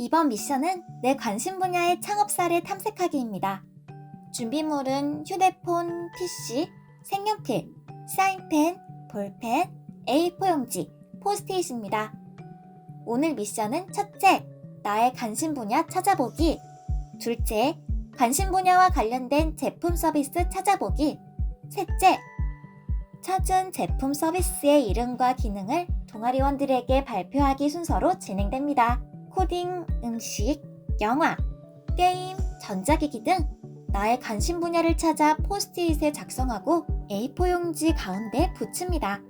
이번 미션은 내 관심 분야의 창업사를 탐색하기입니다. 준비물은 휴대폰, PC, 색연필, 사인펜, 볼펜, A4 용지, 포스트잇입니다. 오늘 미션은 첫째, 나의 관심 분야 찾아보기. 둘째, 관심 분야와 관련된 제품 서비스 찾아보기. 셋째, 찾은 제품 서비스의 이름과 기능을 동아리원들에게 발표하기 순서로 진행됩니다. 코딩, 음식, 영화, 게임, 전자기기 등 나의 관심 분야를 찾아 포스트잇에 작성하고 A4 용지 가운데 붙입니다.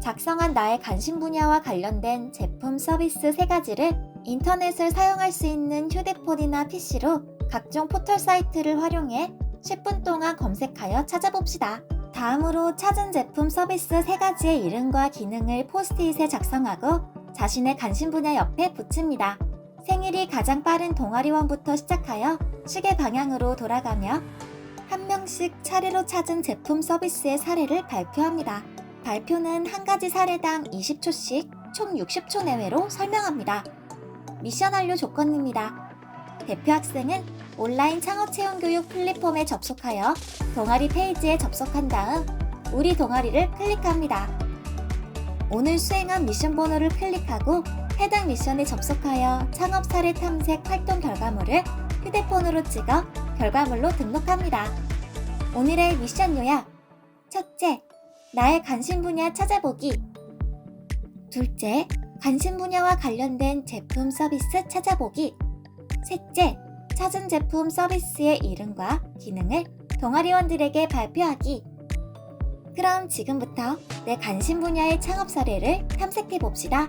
작성한 나의 관심 분야와 관련된 제품 서비스 세 가지를 인터넷을 사용할 수 있는 휴대폰이나 PC로 각종 포털 사이트를 활용해 10분 동안 검색하여 찾아봅시다. 다음으로 찾은 제품 서비스 세 가지의 이름과 기능을 포스트잇에 작성하고 자신의 관심 분야 옆에 붙입니다. 생일이 가장 빠른 동아리원부터 시작하여 시계 방향으로 돌아가며 한 명씩 차례로 찾은 제품 서비스의 사례를 발표합니다. 발표는 한 가지 사례당 20초씩 총 60초 내외로 설명합니다. 미션 완료 조건입니다. 대표 학생은 온라인 창업 채용 교육 플랫폼에 접속하여 동아리 페이지에 접속한 다음 우리 동아리를 클릭합니다. 오늘 수행한 미션 번호를 클릭하고 해당 미션에 접속하여 창업 사례 탐색 활동 결과물을 휴대폰으로 찍어 결과물로 등록합니다. 오늘의 미션 요약. 첫째, 나의 관심 분야 찾아보기. 둘째, 관심 분야와 관련된 제품 서비스 찾아보기. 셋째, 찾은 제품 서비스의 이름과 기능을 동아리원들에게 발표하기. 그럼 지금부터 내 관심 분야의 창업 사례를 탐색해 봅시다.